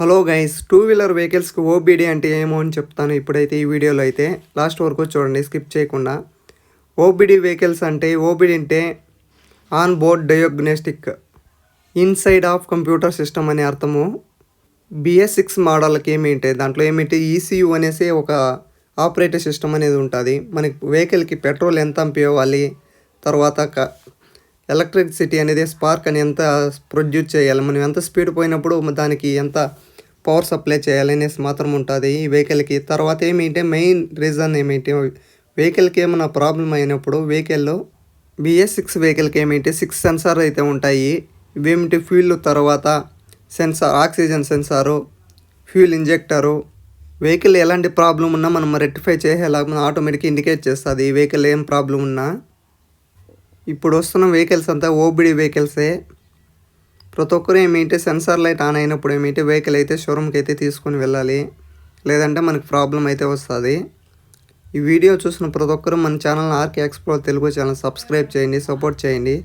Hello guys two wheeler వెహికల్స్కి OBD అంటే ఏమో అని చెప్తాను ఇప్పుడైతే ఈ వీడియోలో అయితే. లాస్ట్ వరకు చూడండి స్కిప్ చేయకుండా. ఓబీడీ వెహికల్స్ అంటే ఓబీడీ అంటే on board diagnostic inside of computer system అనే అర్థము. బిఎస్ సిక్స్ మోడల్కి ఏమిటి దాంట్లో ఏమిటి ఈసీయూ అనేసి ఒక ఆపరేటివ్ సిస్టమ్ అనేది ఉంటుంది. మనకి వెహికల్కి పెట్రోల్ ఎంత పంపించాలి తర్వాత క ఎలక్ట్రిసిటీ అనేది స్పార్క్ అని ఎంత ప్రొడ్యూస్ చేయాలి? మనం ఎంత స్పీడ్ పోయినప్పుడు దానికి ఎంత పవర్ సప్లై చేయాలి అనేసి మాత్రం ఉంటుంది ఈ వెహికల్కి. తర్వాత ఏమిటంటే మెయిన్ రీజన్ ఏమిటి వెహికల్కి ఏమైనా ప్రాబ్లం అయినప్పుడు వెహికల్లో బిఎస్ సిక్స్ వెహికల్కి ఏమిటి సిక్స్ సెన్సార్ అయితే ఉంటాయి. ఇవేమిటి ఫ్యూల్ తర్వాత sensor oxygen sensor fuel injector. Vehicle ఎలాంటి ప్రాబ్లం ఉన్నా మనం రెక్టిఫై చేసేలాగా మనం ఆటోమేటిక్గా ఇండికేట్ చేస్తుంది. ఈ వెహికల్ ఏం ప్రాబ్లం ఉన్నా ఇప్పుడు వస్తున్న వెహికల్స్ అంతా ఓబిడి వెహికల్సే. ప్రతి ఒక్కరు ఏమిటి సెన్సార్ లైట్ ఆన్ అయినప్పుడు ఏమిటి వెహికల్ అయితే షోరూమ్కి అయితే తీసుకొని వెళ్ళాలి లేదంటే మనకు ప్రాబ్లం అయితే వస్తుంది. ఈ వీడియో చూసిన ప్రతి ఒక్కరు మన ఛానల్ ఆర్కే ఎక్స్ప్లో తెలుగు ఛానల్ సబ్స్క్రైబ్ చేయండి సపోర్ట్ చేయండి.